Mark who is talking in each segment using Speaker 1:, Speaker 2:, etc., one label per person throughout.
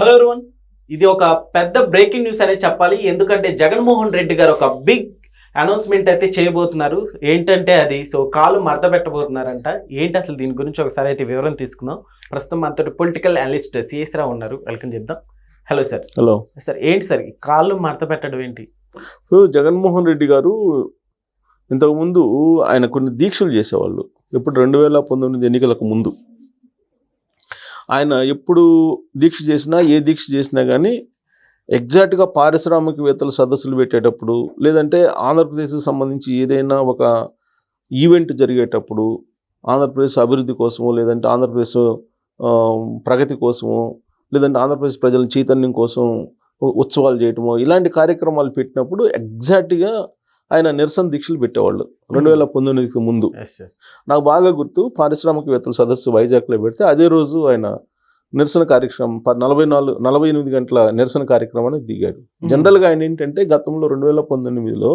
Speaker 1: Hello everyone ఇది ఒక పెద్ద బ్రేకింగ్ న్యూస్ అనే చెప్పాలి. ఎందుకంటే జగన్మోహన్ రెడ్డి గారు ఒక బిగ్ అనౌన్స్మెంట్ అయితే చేయబోతున్నారు. ఏంటంటే అది సో కాలు మడత పెట్టబోతున్నారంట. ఏంటి అసలు దీని గురించి ఒకసారి అయితే వివరం తీసుకుందాం. ప్రస్తుతం మనతో పొలిటికల్ అనలిస్ట్ సిఎస్ రావు ఉన్నారు. వెల్కమ్ చెప్దాం. హలో సార్
Speaker 2: హలో
Speaker 1: సార్ ఏంటి సార్ కాళ్ళు మడత పెట్టడం ఏంటి?
Speaker 2: ఇప్పుడు జగన్మోహన్ రెడ్డి గారు ఇంతకుముందు ఆయన కొన్ని దీక్షలు చేసేవాళ్ళు. ఇప్పుడు రెండు వేల పంతొమ్మిది ఎన్నికలకు ముందు. ఆయన ఎప్పుడు దీక్ష చేసినా ఏ దీక్ష చేసినా కానీ ఎగ్జాక్ట్గా పారిశ్రామికవేత్తల సదస్సులు పెట్టేటప్పుడు లేదంటే ఆంధ్రప్రదేశ్కి సంబంధించి ఏదైనా ఒక ఈవెంట్ జరిగేటప్పుడు ఆంధ్రప్రదేశ్ అభివృద్ధి కోసమో లేదంటే ఆంధ్రప్రదేశ్ ప్రగతి కోసమో లేదంటే ఆంధ్రప్రదేశ్ ప్రజల చైతన్యం కోసం ఉత్సవాలు చేయటమో ఇలాంటి కార్యక్రమాలు పెట్టినప్పుడు ఎగ్జాక్ట్గా ఆయన నిరసన దీక్షలు పెట్టేవాళ్ళు. రెండు వేల పంతొమ్మిదికి ముందు. నాకు బాగా గుర్తు పారిశ్రామికవేత్తల సదస్సు వైజాగ్లో పెడితే అదే రోజు ఆయన నిరసన కార్యక్రమం నలభై నాలుగు నలభై ఎనిమిది గంటల నిరసన కార్యక్రమానికి దిగాడు. జనరల్గా ఆయన ఏంటంటే గతంలో రెండు వేల పంతొమ్మిదిలో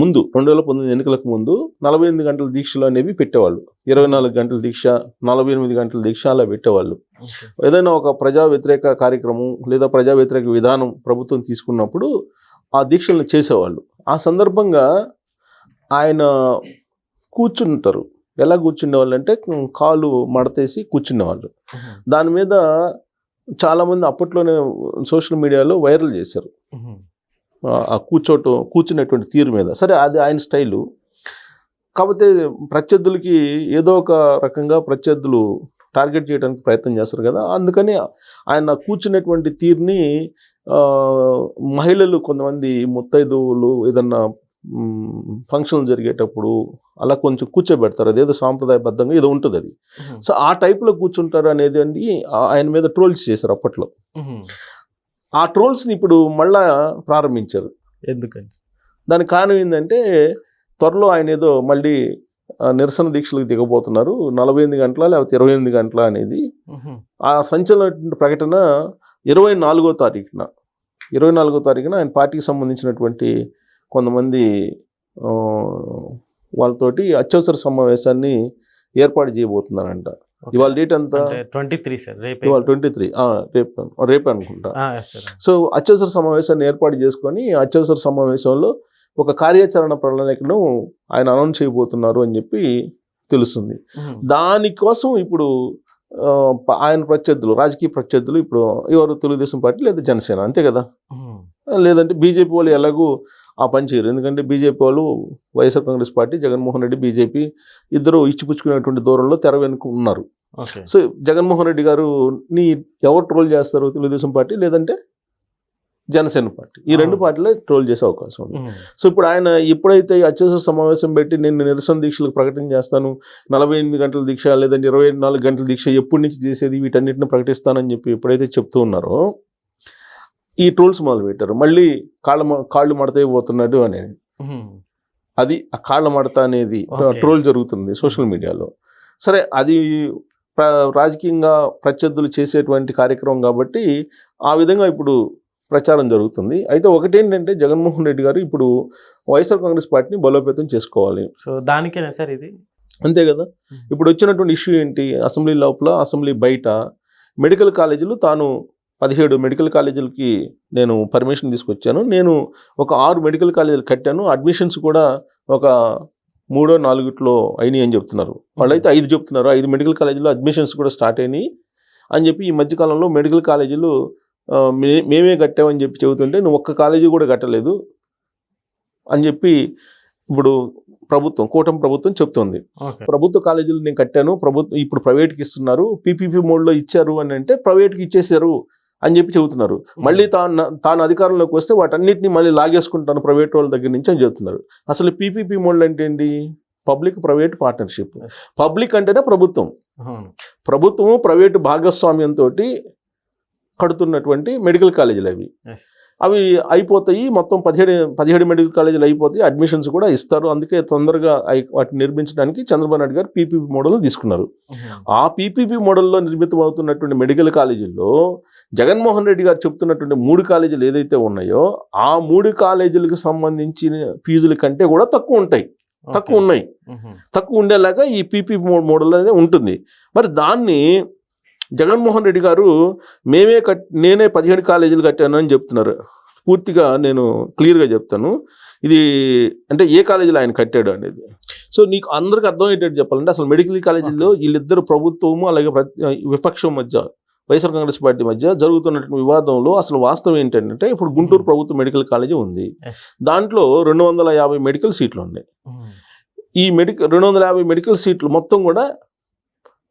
Speaker 2: ముందు రెండు వేల పంతొమ్మిది ఎన్నికలకు ముందు నలభై ఎనిమిది గంటల దీక్షలు అనేవి పెట్టేవాళ్ళు. ఇరవై నాలుగు గంటల దీక్ష నలభై ఎనిమిది గంటల దీక్ష అలా పెట్టేవాళ్ళు. ఏదైనా ఒక ప్రజా వ్యతిరేక కార్యక్రమం లేదా ప్రజా వ్యతిరేక విధానం ప్రభుత్వం తీసుకున్నప్పుడు ఆ దీక్షలను చేసేవాళ్ళు. ఆ సందర్భంగా ఆయన కూర్చుంటారు. ఎలా కూర్చునేవాళ్ళు అంటే కాలు మడతేసి కూర్చునేవాళ్ళు. దాని మీద చాలామంది అప్పట్లోనే సోషల్ మీడియాలో వైరల్ చేశారు. ఆ- కూర్చోటం కూర్చునేటువంటి తీరు మీద. సరే అది ఆయన స్టైలు. కాకపోతే ప్రత్యర్థులకి ఏదో ఒక రకంగా ప్రత్యర్థులు టార్గెట్ చేయడానికి ప్రయత్నం చేస్తారు కదా. అందుకని ఆయన కూర్చునేటువంటి తీరుని మహిళలు కొంతమంది ముత్తైదువులు ఏదన్నా ఫంక్షన్లు జరిగేటప్పుడు అలా కొంచెం కూర్చోబెడతారు. అదేదో సాంప్రదాయబద్ధంగా ఏదో ఉంటుంది అది. సో ఆ టైప్లో కూర్చుంటారు అనేది అండి ఆయన మీద ట్రోల్స్ చేశారు అప్పట్లో. ఆ ట్రోల్స్ని ఇప్పుడు మళ్ళా ప్రారంభించారు.
Speaker 1: ఎందుకని?
Speaker 2: దానికి కారణం ఏంటంటే త్వరలో ఆయన ఏదో మళ్ళీ నిరసన దీక్షలకు దిగబోతున్నారు. నలభై ఎనిమిది గంటల లేకపోతే ఇరవై ఎనిమిది గంటల అనేది ఆ సంచలన ప్రకటన ఇరవై నాలుగో తారీఖున ఇరవై నాలుగో తారీఖున ఆయన పార్టీకి సంబంధించినటువంటి కొంతమంది వాళ్ళతోటి అత్యవసర సమావేశాన్ని ఏర్పాటు చేయబోతున్నారంట. ఇవాళ డేట్ ఎంత?
Speaker 1: ట్వంటీ త్రీ సార్ రేపు.
Speaker 2: ఇవాళ ట్వంటీ త్రీ రేపు రేపు అనుకుంటా. సో అత్యవసర సమావేశాన్ని ఏర్పాటు చేసుకొని అత్యవసర సమావేశంలో ఒక కార్యాచరణ ప్రణాళికను ఆయన అనౌన్స్ చేయబోతున్నారు అని చెప్పి తెలుస్తుంది. దానికోసం ఇప్పుడు ఆయన ప్రత్యర్థులు రాజకీయ ప్రత్యర్థులు ఇప్పుడు ఎవరు తెలుగుదేశం పార్టీ లేదా జనసేన అంతే కదా? లేదంటే బీజేపీ వాళ్ళు ఎలాగూ ఆ పని చేయరు. ఎందుకంటే బీజేపీ వాళ్ళు YSR Congress party Jaganmohan Reddy BJP ఇద్దరు ఇచ్చిపుచ్చుకునేటువంటి దూరంలో తెర వెనుక ఉన్నారు. సో జగన్మోహన్ రెడ్డి గారు నీ ఎవరు ట్రోల్ చేస్తారు తెలుగుదేశం పార్టీ లేదంటే జనసేన పార్టీ. ఈ రెండు. పార్టీలే ట్రోల్ చేసే అవకాశం ఉంది. సో ఇప్పుడు ఆయన ఎప్పుడైతే అత్యవసర సమావేశం పెట్టి నేను నిరసన దీక్షలకు ప్రకటన చేస్తాను నలభై ఎనిమిది గంటల దీక్ష లేదంటే ఇరవై నాలుగు గంటల దీక్ష ఎప్పటి నుంచి చేసేది వీటన్నిటిని ప్రకటిస్తానని చెప్పి ఎప్పుడైతే చెప్తూ ఉన్నారో ఈ ట్రోల్స్ మొదలు పెట్టారు మళ్ళీ కాళ్ళ కాళ్ళు మడతైపోతున్నాడు అనేది. అది ఆ కాళ్ళ మడత అనేది. ట్రోల్ జరుగుతుంది సోషల్ మీడియాలో. సరే అది రాజకీయంగా ప్రత్యర్థులు చేసేటువంటి కార్యక్రమం కాబట్టి ఆ విధంగా ఇప్పుడు ప్రచారం జరుగుతుంది. అయితే ఒకటేంటంటే జగన్మోహన్ రెడ్డి గారు ఇప్పుడు వైఎస్ఆర్ కాంగ్రెస్ పార్టీని బలోపేతం చేసుకోవాలి.
Speaker 1: సో దానికేనా సార్ ఇది?
Speaker 2: అంతే కదా? ఇప్పుడు వచ్చినటువంటి ఇష్యూ ఏంటి? అసెంబ్లీ లోపల అసెంబ్లీ బయట మెడికల్ కాలేజీలు తాను పదిహేడు మెడికల్ కాలేజీలకి నేను పర్మిషన్ తీసుకొచ్చాను. నేను ఒక ఆరు మెడికల్ కాలేజీలు కట్టాను. అడ్మిషన్స్ కూడా ఒక మూడో నాలుగిట్లో అయినాయి అని చెప్తున్నారు. వాళ్ళైతే ఐదు చెప్తున్నారు. ఐదు మెడికల్ కాలేజీలో అడ్మిషన్స్ కూడా స్టార్ట్ అయినాయి అని చెప్పి ఈ మధ్యకాలంలో మెడికల్ కాలేజీలు మేమే కట్టామని చెప్పి చెబుతుంటే నువ్వు ఒక్క కాలేజీ కూడా కట్టలేదు అని చెప్పి ఇప్పుడు ప్రభుత్వం కూటమి ప్రభుత్వం చెప్తోంది. ప్రభుత్వ కాలేజీలు నేను కట్టాను ప్రభుత్వం ఇప్పుడు ప్రైవేట్కి ఇస్తున్నారు పీపీపీ మోడ్లో ఇచ్చారు అని అంటే ప్రైవేట్కి ఇచ్చేసారు అని చెప్పి చెబుతున్నారు. మళ్ళీ తాను తాను అధికారంలోకి వస్తే వాటన్నిటిని మళ్ళీ లాగేసుకుంటాను ప్రైవేట్ వాళ్ళ దగ్గర నుంచి అని చెప్తున్నారు. అసలు పీపీపీ మోడ్లు అంటే ఏంటి? Public private partnership. పబ్లిక్ అంటేనే ప్రభుత్వం. ప్రభుత్వము ప్రైవేటు భాగస్వామ్యంతో కడుతున్నటువంటి మెడికల్ కాలేజీలు అవి. అవి అయిపోతాయి. మొత్తం పదిహేడు పదిహేడు మెడికల్ కాలేజీలు అయిపోతాయి. అడ్మిషన్స్ కూడా ఇస్తారు. అందుకే తొందరగా వాటిని నిర్మించడానికి చంద్రబాబు నాయుడు గారు పీపీపీ మోడల్ తీసుకున్నారు. ఆ పీపీపీ మోడల్లో నిర్మితం అవుతున్నటువంటి మెడికల్ కాలేజీల్లో జగన్మోహన్ రెడ్డి గారు చెప్తున్నటువంటి మూడు కాలేజీలు ఏదైతే ఉన్నాయో ఆ మూడు కాలేజీలకు సంబంధించిన ఫీజుల కంటే కూడా తక్కువ ఉంటాయి. తక్కువ ఉన్నాయి. తక్కువ ఉండేలాగా ఈ పీపీ మోడల్ అనేది ఉంటుంది. మరి దాన్ని జగన్మోహన్ రెడ్డి గారు మేమే కట్ నేనే పదిహేడు కాలేజీలు కట్టాను అని చెప్తున్నారు. పూర్తిగా నేను క్లియర్గా చెప్తాను. ఇది అంటే ఏ కాలేజీలో ఆయన కట్టాడు అనేది. సో నీకు అందరికి అర్థమయ్యేటట్టు చెప్పాలంటే అసలు మెడికల్ కాలేజీల్లో వీళ్ళిద్దరు ప్రభుత్వము అలాగే విపక్షం మధ్య వైఎస్ఆర్ కాంగ్రెస్ పార్టీ మధ్య జరుగుతున్నటువంటి వివాదంలో అసలు వాస్తవం ఏంటంటే ఇప్పుడు గుంటూరు ప్రభుత్వ మెడికల్ కాలేజీ ఉంది. దాంట్లో రెండు వందల యాభై మెడికల్ సీట్లు ఉన్నాయి. ఈ మెడికల్ రెండు వందల యాభై మెడికల్ సీట్లు మొత్తం కూడా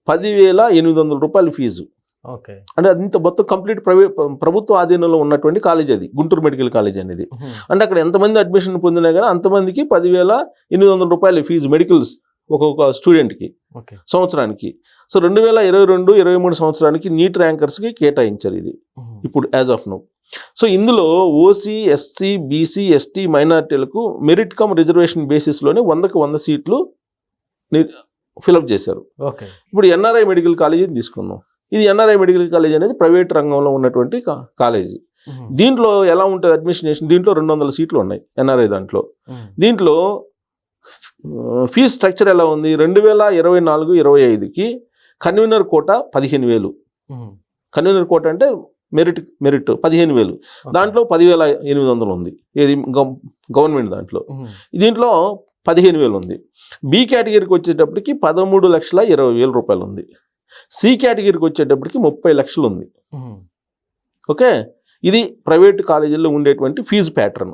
Speaker 2: పదివేల ఎనిమిది వందల రూపాయల ఫీజు.
Speaker 1: ఓకే.
Speaker 2: అంటే అంత మొత్తం కంప్లీట్ ప్రైవేట్ ప్రభుత్వ ఆధీనంలో ఉన్నటువంటి కాలేజ్ అది గుంటూరు మెడికల్ కాలేజ్ అనేది. అంటే అక్కడ ఎంతమంది అడ్మిషన్ పొందినా కానీ అంతమందికి పదివేల ఎనిమిది వందల రూపాయల ఫీజు మెడికల్స్ ఒక్కొక్క స్టూడెంట్కి
Speaker 1: ఓకే.
Speaker 2: సంవత్సరానికి. సో రెండు వేల ఇరవై రెండు ఇరవై మూడు సంవత్సరానికి నీట్ ర్యాంకర్స్కి కేటాయించారు ఇది. ఇప్పుడు యాజ్ ఆఫ్ నో. సో ఇందులో ఓసీ ఎస్సీ బీసీ ఎస్టీ మైనార్టీలకు మెరిట్ కమ్ రిజర్వేషన్ బేసిస్లోనే వందకు వంద సీట్లు ఫిలప్ చేశారు.
Speaker 1: ఓకే.
Speaker 2: ఇప్పుడు ఎన్ఆర్ఐ మెడికల్ కాలేజీని తీసుకుందాం. ఇది ఎన్ఆర్ఐ మెడికల్ కాలేజ్ అనేది ప్రైవేట్ రంగంలో ఉన్నటువంటి కాలేజీ. దీంట్లో ఎలా ఉంటుంది అడ్మిషన్? దీంట్లో రెండు వందల సీట్లు ఉన్నాయి ఎన్ఆర్ఐ దాంట్లో. దీంట్లో ఫీజ్ స్ట్రక్చర్ ఎలా ఉంది? రెండు వేల ఇరవై నాలుగు ఇరవై ఐదుకి కన్వీనర్ కోట పదిహేను వేలు. కన్వీనర్ కోట అంటే మెరిట్ మెరిట్ పదిహేను వేలు. దాంట్లో పదివేల ఎనిమిది వందలు ఉంది. ఏది గవ- గవర్నమెంట్ దాంట్లో. దీంట్లో పదిహేను వేలు ఉంది బి కేటగిరీకి వచ్చేటప్పటికి పదమూడు లక్షల ఇరవై వేల రూపాయలు ఉంది సి కేటగిరీకి వచ్చేటప్పటికి ముప్పై లక్షలు ఉంది ఓకే? ఇది ప్రైవేట్ కాలేజీల్లో ఉండేటువంటి ఫీజు ప్యాటర్న్.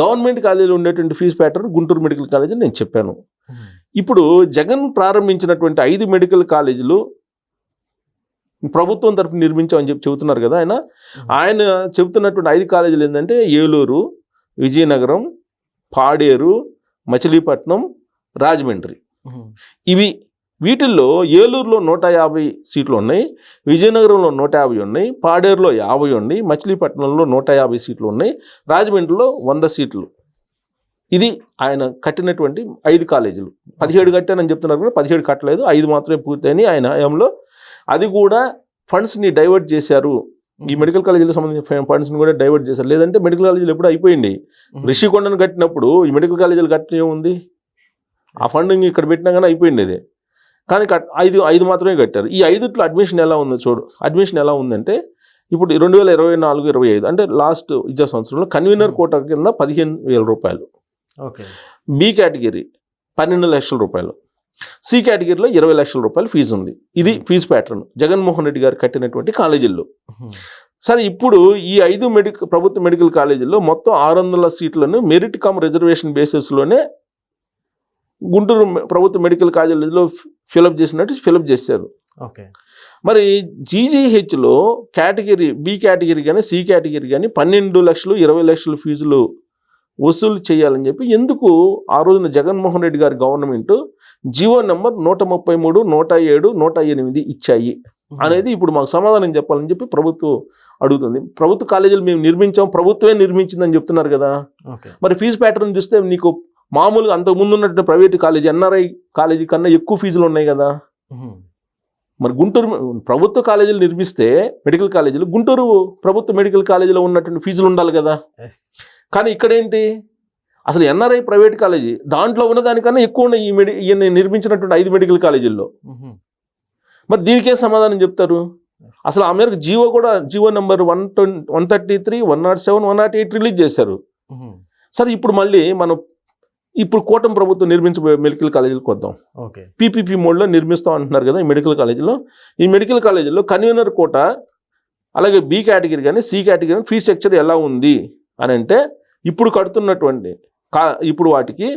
Speaker 2: గవర్నమెంట్ కాలేజీలో ఉండేటువంటి fee pattern Guntur medical college నేను చెప్పాను. ఇప్పుడు జగన్ ప్రారంభించినటువంటి ఐదు మెడికల్ కాలేజీలు ప్రభుత్వం తరఫున నిర్మించామని చెప్పి చెబుతున్నారు కదా ఆయన. ఆయన చెబుతున్నటువంటి ఐదు కాలేజీలు ఏంటంటే ఏలూరు విజయనగరం పాడేరు మచిలీపట్నం రాజమండ్రి. ఇవి వీటిల్లో ఏలూరులో నూట యాభై సీట్లు ఉన్నాయి విజయనగరంలో నూట యాభై ఉన్నాయి పాడేరులో యాభై ఉన్నాయి మచిలీపట్నంలో నూట యాభై సీట్లు ఉన్నాయి రాజమండ్రిలో వంద సీట్లు. ఇది ఆయన కట్టినటువంటి ఐదు కాలేజీలు. పదిహేడు కట్టానని చెప్తున్నారు కూడా పదిహేడు కట్టలేదు ఐదు మాత్రమే పూర్తయినాయి ఆయన హయాంలో. అది కూడా ఫండ్స్ని డైవర్ట్ చేశారు ఈ మెడికల్ కాలేజీలకు సంబంధించిన ఫండ్స్ని కూడా డైవర్ట్ చేశారు. లేదంటే మెడికల్ కాలేజీలు ఎప్పుడు అయిపోయింది రిషికొండను కట్టినప్పుడు ఈ మెడికల్ కాలేజీలు కట్టిన ఉంది ఆ ఫండింగ్ ఇక్కడ పెట్టినా కానీ అయిపోయింది అది. కానీ ఐదు ఐదు మాత్రమే కట్టారు. ఈ ఐదుట్లో అడ్మిషన్ ఎలా ఉందో చూడు. అడ్మిషన్ ఎలా ఉందంటే ఇప్పుడు రెండు వేల ఇరవై నాలుగు ఇరవై ఐదు అంటే లాస్ట్ విద్యా సంవత్సరంలో కన్వీనర్ కోట కింద పదిహేను వేల రూపాయలు.
Speaker 1: ఓకే.
Speaker 2: బి కేటగిరీ పన్నెండు లక్షల రూపాయలు. సి కేటగిరీలో ఇరవై లక్షల రూపాయలు ఫీజు ఉంది. ఇది ఫీజు ప్యాటర్న్. జగన్మోహన్ రెడ్డి గారు కట్టినటువంటి కాలేజీల్లో. సరే ఇప్పుడు ఈ ఐదు మెడికల్ ప్రభుత్వ మెడికల్ కాలేజీల్లో మొత్తం ఆరు వందల సీట్లను మెరిట్ కమ్ రిజర్వేషన్ బేసిస్లోనే గుంటూరు ప్రభుత్వ మెడికల్ కాలేజీలో ఫిలప్ చేసినట్టు ఫిలప్ చేశారు.
Speaker 1: ఓకే.
Speaker 2: మరి జీజీహెచ్లో కేటగిరీ బి కేటగిరీ కానీ సి కేటగిరీ కానీ పన్నెండు లక్షలు ఇరవై లక్షల ఫీజులు వసూలు చేయాలని చెప్పి ఎందుకు ఆ రోజున జగన్మోహన్ రెడ్డి గారి గవర్నమెంట్ జియో నెంబర్ నూట ముప్పై మూడు నూట ఏడు నూట ఎనిమిది ఇచ్చాయి అనేది ఇప్పుడు మాకు సమాధానం చెప్పాలని చెప్పి ప్రభుత్వం అడుగుతుంది. ప్రభుత్వ కాలేజీలు మేము నిర్మించాం ప్రభుత్వమే నిర్మించిందని చెప్తున్నారు కదా. మరి ఫీజు ప్యాటర్న్ చూస్తే నీకు మామూలుగా అంతకు ముందు ఉన్నట్టు ప్రైవేట్ కాలేజీ ఎన్ఆర్ఐ కాలేజీ కన్నా ఎక్కువ ఫీజులు ఉన్నాయి కదా. మరి గుంటూరు ప్రభుత్వ కాలేజీలు నిర్మిస్తే మెడికల్ కాలేజీలు గుంటూరు ప్రభుత్వ మెడికల్ కాలేజీలో ఉన్నటువంటి ఫీజులు ఉండాలి కదా. కానీ ఇక్కడ ఏంటి అసలు ఎన్ఆర్ఐ ప్రైవేట్ కాలేజీ దాంట్లో ఉన్న దానికన్నా ఎక్కువ ఉన్నాయి ఈ మెడి ఈయన నిర్మించినటువంటి ఐదు మెడికల్ కాలేజీల్లో. మరి దీనికే సమాధానం చెప్తారు? అసలు ఆ మేరకు జీవో కూడా GO number one twenty one thirty three one not seven one not eight release చేశారు. సరే ఇప్పుడు మళ్ళీ మనం ఇప్పుడు కూటమి ప్రభుత్వం నిర్మించబోయే మెడికల్ కాలేజీలకు వద్దాం
Speaker 1: ఓకే.
Speaker 2: పీపీపీ మోడ్లో నిర్మిస్తాం అంటున్నారు కదా ఈ మెడికల్ కాలేజీలో ఈ మెడికల్ కాలేజీలో కన్వీనర్ కోట అలాగే బి కేటగిరీ కానీ సి కేటగిరీ కానీ ఫీ స్ట్రక్చర్ ఎలా ఉంది అని అంటే ఇప్పుడు కడుతున్నటువంటి కా ఇప్పుడు వాటికి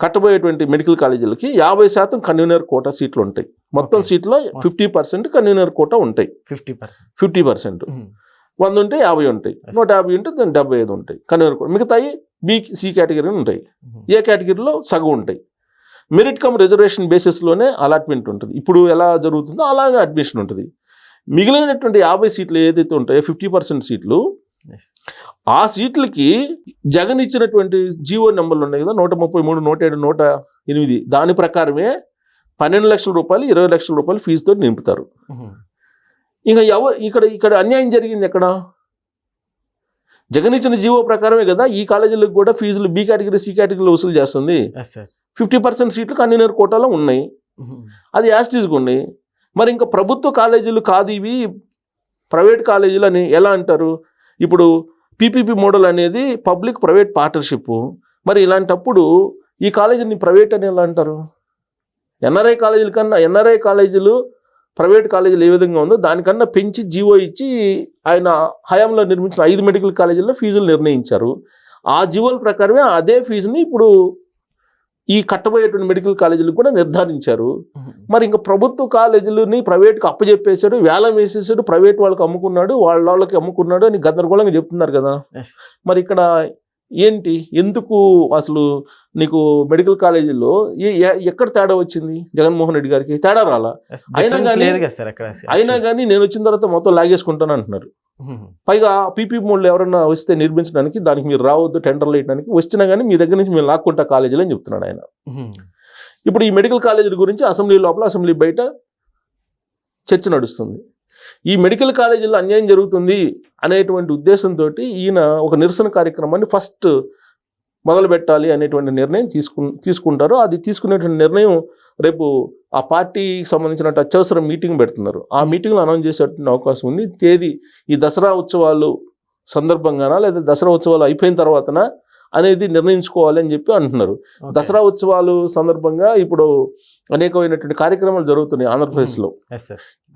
Speaker 2: కట్టబోయేటువంటి మెడికల్ కాలేజీలకి యాభై శాతం కన్వీనర్ కోట సీట్లు ఉంటాయి మొత్తం. సీట్లో ఫిఫ్టీ పర్సెంట్ కన్వీనర్ కోట ఉంటాయి.
Speaker 1: Fifty percent.
Speaker 2: Fifty percent. వంద ఉంటే యాభై ఉంటాయి. నూట యాభై ఉంటే దాని డెబ్బై ఐదు ఉంటాయి. Convenor quota. మిగతాయి బి సి కేటగిరీ ఉంటాయి. ఏ కేటగిరీలో సగం ఉంటాయి. మెరిట్ కమ్ రిజర్వేషన్ బేసిస్లోనే అలాట్మెంట్ ఉంటుంది. ఇప్పుడు ఎలా జరుగుతుందో అలాగే అడ్మిషన్ ఉంటుంది. మిగిలినటువంటి యాభై సీట్లు ఏదైతే ఉంటాయో ఫిఫ్టీ పర్సెంట్ సీట్లు ఆ సీట్లకి జగన్ ఇచ్చినటువంటి జీవో నెంబర్లు ఉన్నాయి కదా నూట ముప్పై మూడు నూట ఏడు నూట ఎనిమిది. దాని ప్రకారమే పన్నెండు లక్షల రూపాయలు ఇరవై లక్షల రూపాయలు ఫీజుతో నింపుతారు. ఇంకా ఎవరు ఇక్కడ ఇక్కడ అన్యాయం జరిగింది ఎక్కడ? జగన్ ఇచ్చిన జీవో ప్రకారమే కదా ఈ కాలేజీలకు కూడా ఫీజులు బి కేటగిరీ సి కేటగిరీలో వసూలు చేస్తుంది. ఫిఫ్టీ పర్సెంట్ సీట్లు కన్వీనర్ కోటాలో ఉన్నాయి. అది యాస్టీస్గా ఉన్నాయి. మరి ఇంకా ప్రభుత్వ కాలేజీలు కాదు ఇవి. ప్రైవేట్ కాలేజీలు అని ఎలా అంటారు? ఇప్పుడు పీపీపీ మోడల్ అనేది పబ్లిక్ ప్రైవేట్ పార్ట్నర్షిప్. మరి ఇలాంటప్పుడు ఈ కాలేజీని ప్రైవేట్ అని ఎలా అంటారు? ఎన్ఆర్ఐ కాలేజీల కన్నా ఎన్ఆర్ఐ కాలేజీలు ప్రైవేట్ కాలేజీలు ఏ విధంగా ఉందో దానికన్నా పెంచి జీవో ఇచ్చి ఆయన హయాంలో నిర్మించిన ఐదు మెడికల్ కాలేజీల్లో ఫీజులు నిర్ణయించారు. ఆ జీవోల ప్రకారమే అదే ఫీజుని ఇప్పుడు ఈ కట్టబోయేటువంటి మెడికల్ కాలేజీలు కూడా నిర్ధారించారు. మరి ఇంకా ప్రభుత్వ కాలేజీలని ప్రైవేట్కి అప్పచెప్పేశాడు వేలం వేసేసాడు ప్రైవేట్ వాళ్ళకి అమ్ముకున్నాడు వాళ్ళ వాళ్ళకి అమ్ముకున్నాడు అని గందరగోళంగా చెప్తున్నారు కదా. మరి ఇక్కడ ఏంటి? ఎందుకు అసలు నీకు మెడికల్ ఎ- ఎక్కడ తేడా వచ్చింది జగన్మోహన్ రెడ్డి గారికి? తేడా రాలా? అయినా కానీ- అయినా కానీ నేను వచ్చిన తర్వాత మొత్తం లాగేసుకుంటాను అంటున్నారు. పైగా పీపీ మోడ్లు ఎవరన్నా వస్తే నిర్మించడానికి దానికి మీరు రావద్దు టెండర్లు వేయడానికి వచ్చినా కానీ మీ దగ్గర నుంచి మేము లాక్కుంటా కాలేజీలు అని చెప్తున్నాడు ఆయన. ఇప్పుడు ఈ మెడికల్ కాలేజీల గురించి అసెంబ్లీ లోపల అసెంబ్లీ బయట చర్చ నడుస్తుంది. ఈ మెడికల్ కాలేజీలో అన్యాయం జరుగుతుంది అనేటువంటి ఉద్దేశంతో ఈయన ఒక నిరసన కార్యక్రమాన్ని ఫస్ట్ మొదలు పెట్టాలి అనేటువంటి నిర్ణయం తీసుకు తీసుకుంటారు. అది తీసుకునేటువంటి నిర్ణయం రేపు ఆ పార్టీకి సంబంధించిన అత్యవసర మీటింగ్ పెడుతున్నారు. ఆ మీటింగ్లో అనౌన్స్ చేసేటువంటి అవకాశం ఉంది. తేదీ ఈ దసరా ఉత్సవాలు సందర్భంగానా లేదా దసరా ఉత్సవాలు అయిపోయిన తర్వాతనా అనేది నిర్ణయించుకోవాలి అని చెప్పి అంటున్నారు. దసరా ఉత్సవాలు సందర్భంగా ఇప్పుడు అనేకమైనటువంటి కార్యక్రమాలు జరుగుతున్నాయి ఆంధ్రప్రదేశ్లో.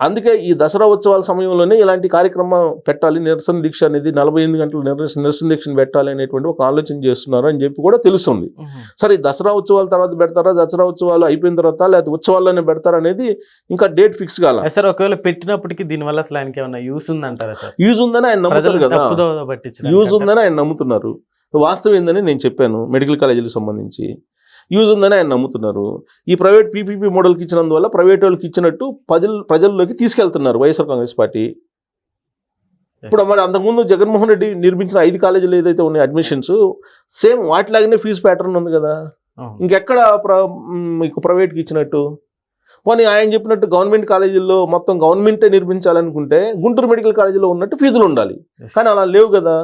Speaker 2: అందుకే ఈ దసరా ఉత్సవాల సమయంలోనే ఇలాంటి కార్యక్రమం పెట్టాలి నిరసన దీక్ష అనేది నలభై ఎనిమిది గంటల నిరసన నిరసన దీక్షను పెట్టాలి అనేటువంటి ఒక ఆలోచన చేస్తున్నారు అని చెప్పి కూడా తెలుస్తుంది. సరే ఈ దసరా ఉత్సవాల తర్వాత పెడతారా దసరా ఉత్సవాలు అయిపోయిన తర్వాత లేకపోతే ఉత్సవాల్లోనే పెడతారా అనేది ఇంకా డేట్ ఫిక్స్ కాల
Speaker 1: సార్ ఒకవేళ పెట్టినప్పటికీ దీనివల్ల అసలు ఆయనకి ఏమైనా యూస్ ఉందంటారా సార్
Speaker 2: యూజ్ ఉందని ఆయన నమ్ముతారు కదా యూజ్? ఉందని ఆయన నమ్ముతున్నారు వాస్తవం ఏందని నేను చెప్పాను మెడికల్ కాలేజీలకు సంబంధించి. యూజ్ ఉందని ఆయన నమ్ముతున్నారు. ఈ ప్రైవేట్ పీపీపీ మోడల్కి ఇచ్చినందువల్ల ప్రైవేట్ వాళ్ళకి ఇచ్చినట్టు ప్రజలు ప్రజల్లోకి తీసుకెళ్తున్నారు వైఎస్ఆర్ కాంగ్రెస్ పార్టీ. ఇప్పుడు మరి అంతకుముందు జగన్మోహన్ రెడ్డి నిర్మించిన ఐదు కాలేజీలు ఏదైతే ఉన్నాయి అడ్మిషన్స్ సేమ్ వాటిలాగానే ఫీజు ప్యాటర్న్ ఉంది కదా. ఇంకెక్కడ మీకు ప్రైవేట్కి ఇచ్చినట్టు? పోనీ ఆయన చెప్పినట్టు గవర్నమెంట్ కాలేజీల్లో మొత్తం గవర్నమెంటే నిర్మించాలనుకుంటే గుంటూరు మెడికల్ కాలేజీలో ఉన్నట్టు ఫీజులు ఉండాలి. కానీ అలా లేవు కదా.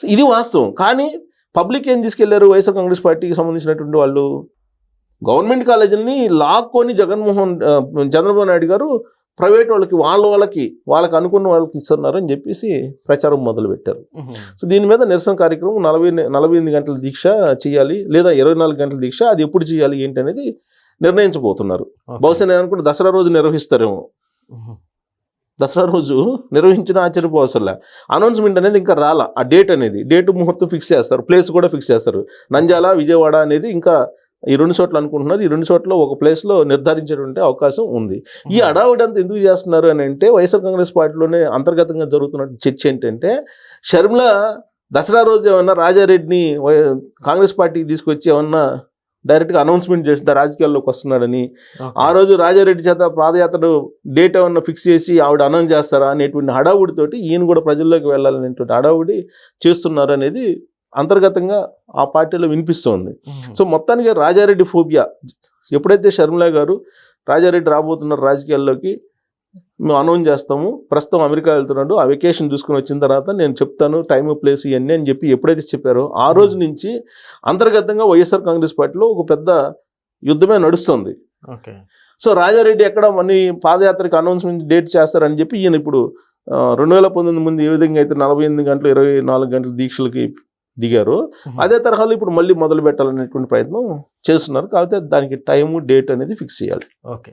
Speaker 2: ఇది వాస్తవం కానీ పబ్లిక్ ఏం తీసుకెళ్ళారు వైఎస్ఆర్ కాంగ్రెస్ పార్టీకి సంబంధించినటువంటి వాళ్ళు గవర్నమెంట్ కాలేజీని లాక్కొని జగన్మోహన్ చంద్రబాబు నాయుడు గారు ప్రైవేట్ వాళ్ళకి వాళ్ళ వాళ్ళకి వాళ్ళకి అనుకున్న వాళ్ళకి ఇస్తున్నారు అని చెప్పేసి ప్రచారం మొదలు పెట్టారు
Speaker 1: ఉమ్.
Speaker 2: సో దీని మీద నిరసన కార్యక్రమం నలభై నలభై ఎనిమిది గంటల దీక్ష చేయాలి లేదా ఇరవై నాలుగు గంటల దీక్ష అది ఎప్పుడు చేయాలి ఏంటి అనేది నిర్ణయించబోతున్నారు. బహుశా నేను అనుకుంటే దసరా రోజు నిర్వహిస్తారేమో. దసరా రోజు నిర్వహించిన ఆశ్చర్యపోవసలే అనౌన్స్మెంట్ అనేది ఇంకా రాలా. ఆ డేట్ అనేది. డేట్ ముహూర్తం ఫిక్స్ చేస్తారు. ప్లేస్ కూడా ఫిక్స్ చేస్తారు. నంద్యాల విజయవాడ అనేది ఇంకా ఈ రెండు చోట్ల అనుకుంటున్నారు. ఈ రెండు చోట్ల ఒక ప్లేస్లో నిర్ధారించేటువంటి అవకాశం ఉంది. ఈ అడావుడి అంతా ఎందుకు చేస్తున్నారు అని అంటే వైఎస్ఆర్ కాంగ్రెస్ పార్టీలోనే అంతర్గతంగా జరుగుతున్న చర్చ ఏంటంటే షర్మిల దసరా రోజు ఏమన్నా రాజారెడ్డిని కాంగ్రెస్ పార్టీకి తీసుకొచ్చి ఏమన్నా డైరెక్ట్గా అనౌన్స్మెంట్ చేసిన రాజకీయాల్లోకి వస్తున్నాడని. ఆ రోజు రాజారెడ్డి చేత పాదయాత్ర డేట్ ఏమన్నా ఫిక్స్ చేసి ఆవిడ అనౌన్స్ చేస్తారా అనేటువంటి హడావుడితోటి ఈయన కూడా ప్రజల్లోకి వెళ్ళాలనేటువంటి హడావుడి చేస్తున్నారు అనేది అంతర్గతంగా ఆ పార్టీలో వినిపిస్తోంది. సో మొత్తానికి రాజారెడ్డి ఫోబియా ఎప్పుడైతే షర్మిల గారు రాజారెడ్డి రాబోతున్నారు రాజకీయాల్లోకి మేము అనౌన్స్ చేస్తాము. ప్రస్తుతం అమెరికా వెళ్తున్నాడు. ఆ వెకేషన్ చూసుకుని వచ్చిన తర్వాత నేను చెప్తాను టైం ప్లేస్ ఇవన్నీ అని చెప్పి ఎప్పుడైతే చెప్పారో ఆ రోజు నుంచి అంతర్గతంగా వైఎస్ఆర్ కాంగ్రెస్ పార్టీలో ఒక పెద్ద యుద్ధమే నడుస్తుంది.
Speaker 1: ఓకే.
Speaker 2: సో రాజారెడ్డి ఎక్కడ మనీ పాదయాత్రకి అనౌన్స్మెంట్ డేట్ చేస్తారని చెప్పి ఈయన ఇప్పుడు రెండు వేల పంతొమ్మిది ముందు ఏ విధంగా అయితే నలభై ఎనిమిది గంటలు ఇరవై నాలుగు గంటల దీక్షలకి దిగారు
Speaker 1: ఉమ్.
Speaker 2: అదే తరహాలో ఇప్పుడు మళ్ళీ మొదలు పెట్టాలనేటువంటి ప్రయత్నం చేస్తున్నారు. కాకపోతే దానికి టైము డేట్ అనేది ఫిక్స్ చేయాలి.
Speaker 1: Okay.